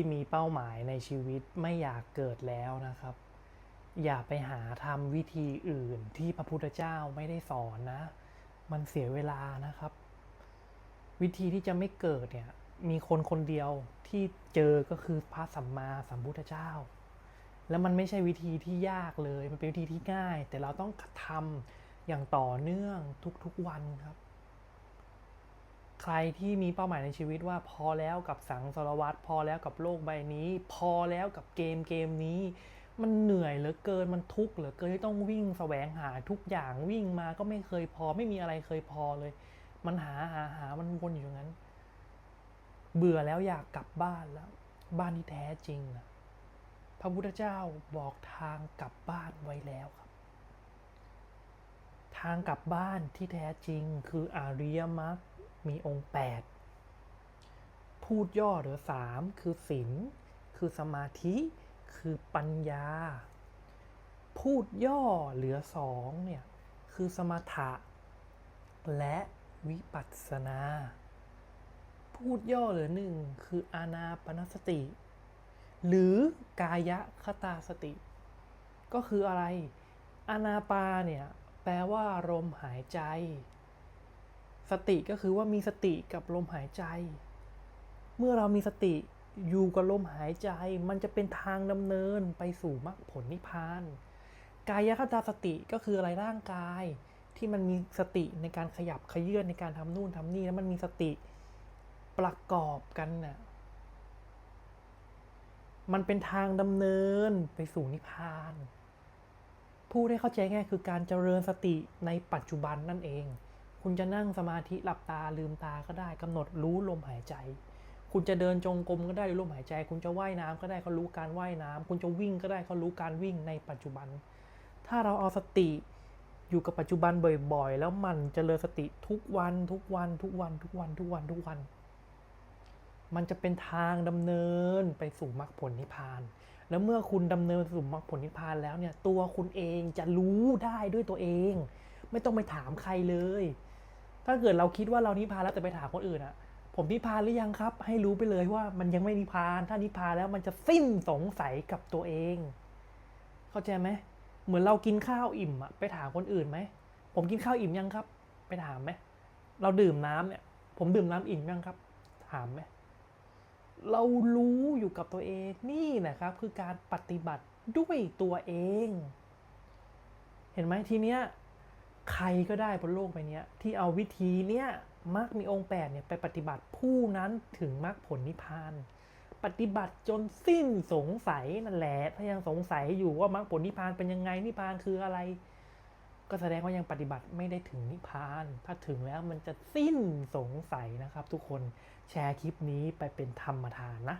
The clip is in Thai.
ที่มีเป้าหมายในชีวิตไม่อยากเกิดแล้วนะครับ อย่าไปหาทำวิธีอื่นที่พระพุทธเจ้าไม่ได้สอนนะ มันเสียเวลานะครับ วิธีที่จะไม่เกิดเนี่ยมีคนคนเดียวที่เจอก็คือพระสัมมาสัมพุทธเจ้า แล้วมันไม่ใช่วิธีที่ยากเลย มันเป็นวิธีที่ง่าย แต่เราต้องทำอย่างต่อเนื่องทุกๆวันครับ ใครที่มีเป้าหมายในชีวิตว่าพอแล้วกับสังสารวัตรพอแล้วกับโลกใบนี้ พอแล้วกับเกมเกมนี้ มันเหนื่อยเหลือเกินมันทุกข์เหลือเกินที่ต้องวิ่งแสวงหาทุกอย่างวิ่งมาก็ไม่เคยพอไม่มีอะไรเคยพอเลย มันหาหาหามันวนอยู่อย่างนั้น เบื่อแล้วอยากกลับบ้านแล้ว บ้านที่แท้จริงนะพระพุทธเจ้าบอกทางกลับบ้านไว้แล้วครับ ทางกลับบ้านที่แท้จริงคืออริยมรรค มีองค์ 8 พูดย่อเหลือสามคือศีลคือสมาธิคือปัญญา พูดย่อเหลือสองเนี่ย คือสมถะ และวิปัสสนา พูดย่อเหลือหนึ่งคืออานาปนสติ หรือกายคตาสติ ก็คืออะไร อานาปาเนี่ย แปลว่าลมหายใจ สติก็คือว่ามีสติกับลมหายใจ เมื่อเรามีสติอยู่กับลมหายใจ มันจะเป็นทางดำเนินไปสู่มรรคผลนิพพาน กายคตาสติก็คืออะไรร่างกาย ที่มันมีสติในการขยับขยื่นในการทำนู่นทำนี่แล้วมันมีสติประกอบกันน่ะมันเป็นทางดำเนินไปสู่นิพพานพูดให้เข้าใจง่ายคือการเจริญสติในปัจจุบันนั่นเอง คุณจะนั่งสมาธิหลับตาลืมตาก็ได้กำหนดรู้ลมหายใจ คุณจะเดินจงกรมก็ได้รู้ลมหายใจ คุณจะว่ายน้ำก็ได้เขารู้การว่ายน้ำคุณจะวิ่งก็ได้เขารู้การวิ่งในปัจจุบัน ถ้าเราเอาสติอยู่กับปัจจุบันบ่อยๆ แล้วมันเจริญสติทุกวันทุกวันทุกวันทุกวันทุกวันทุกวัน มันจะเป็นทางดำเนินไปสู่มรรคผลนิพพาน แล้วเมื่อคุณดำเนินสู่มรรคผลนิพพานแล้วเนี่ยตัวคุณเองจะรู้ได้ด้วยตัวเอง ไม่ต้องไปถามใครเลย ถ้าเกิดเราคิดว่าเรานิพพานแล้วแต่ไปถามคนอื่นอะผมนิพพานหรือยังครับ ให้รู้ไปเลยว่ามันยังไม่นิพพาน ถ้านิพพานแล้วมันจะสิ้นสงสัยกับตัวเอง เข้าใจไหมเหมือนเรากินข้าวอิ่มอะไปถามคนอื่นไหมผมกินข้าวอิ่มยังครับ ไปถามไหมเราดื่มน้ำเนี่ย ผมดื่มน้ำอิ่มยังครับ ถามไหมเรารู้อยู่กับตัวเองนี่นะครับ คือการปฏิบัติด้วยตัวเอง เห็นไหมทีเนี้ย ใครก็ได้บนโลกใบนี้ที่เอาวิธีเนี้ยมรรคมีองค์แปดเนี่ยไปปฏิบัติผู้นั้นถึงมรรคผลนิพพาน ปฏิบัติจนสิ้นสงสัยนั่นแหละ ถ้ายังสงสัยอยู่ว่ามรรคผลนิพพานเป็นยังไงนิพพานคืออะไร ก็แสดงว่ายังปฏิบัติไม่ได้ถึงนิพพาน ถ้าถึงแล้วมันจะสิ้นสงสัยนะครับ ทุกคนแชร์คลิปนี้ไปเป็นธรรมทานนะ